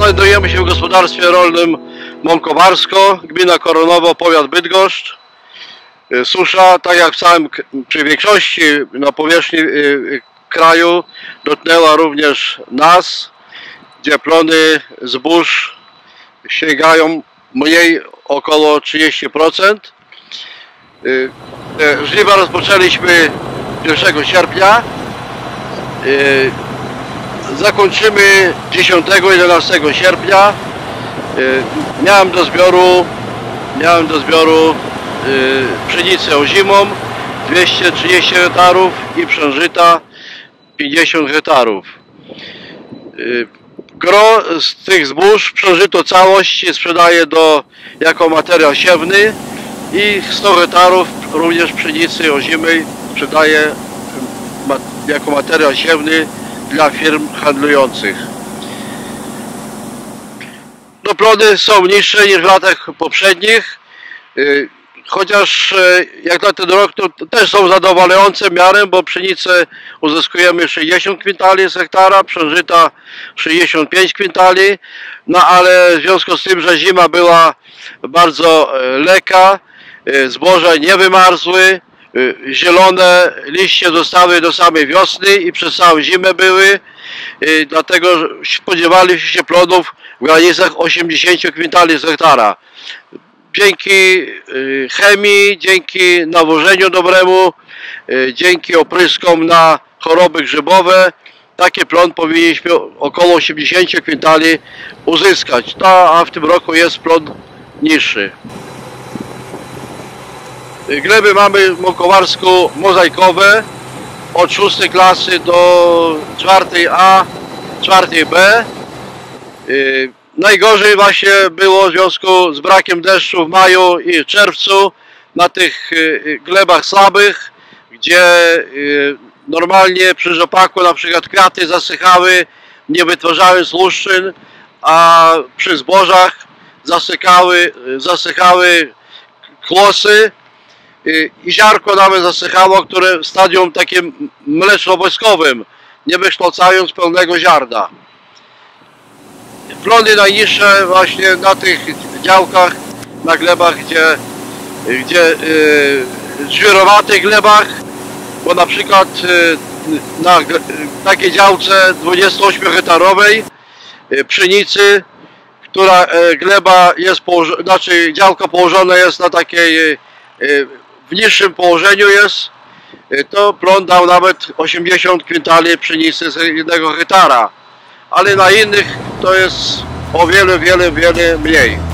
Znajdujemy się w gospodarstwie rolnym Mąkowarsko, gmina Koronowo, powiat Bydgoszcz. Y, Susza, tak jak w całym, przy większości na powierzchni y, y, kraju, dotknęła również nas, gdzie plony zbóż sięgają mniej około 30%. Y, te Żniwa rozpoczęliśmy 1 sierpnia. Zakończymy 10-11 sierpnia. Y, Miałem do zbioru miałem do zbioru y, pszenicę ozimą 230 hektarów i przężyta 50 hektarów. Y, Gro z tych zbóż przężyto całość sprzedaje do, jako materiał siewny i 100 hektarów również pszenicy ozimej sprzedaje ma, jako materiał siewny dla firm handlujących. No plony są niższe niż w latach poprzednich, y, chociaż y, jak na ten rok to też są zadowalające miarem, bo pszenicę uzyskujemy 60 kwintali z hektara, przężyta 65 kwintali, no ale w związku z tym, że zima była bardzo e, lekka, e, zboża nie wymarzły, e, zielone liście zostały do samej wiosny i przez całą zimę były, e, dlatego spodziewaliśmy się plodów w granicach 80 kwintali z hektara. Dzięki y, chemii, dzięki nawożeniu dobremu, y, dzięki opryskom na choroby grzybowe, taki plon powinniśmy około 80 kwintali uzyskać. No, a w tym roku jest plon niższy. Gleby mamy w Mokowarsku mozaikowe od 6 klasy do 4A, 4B. Y, Najgorzej właśnie było w związku z brakiem deszczu w maju i czerwcu na tych y, y, glebach słabych, gdzie normalnie przy rzepaku na przykład kwiaty zasychały, nie wytwarzając luszczyn, a przy zbożach zasykały, zasychały kłosy i ziarko nawet zasychało, które w stadium takim mleczno-wojskowym, nie wykształcając pełnego ziarna. Plony najniższe właśnie na tych działkach, na glebach, gdzie, gdzie yy, żwirowatych glebach, bo na przykład y, na takiej działce 28 hektarowej y, pszenicy, która y, gleba jest znaczy działka położona jest na takiej y, y, w niższym położeniu jest, y, to plon dał nawet 80 kwintali pszenicy z jednego hektara ale na innych to jest o wiele, wiele, wiele mniej.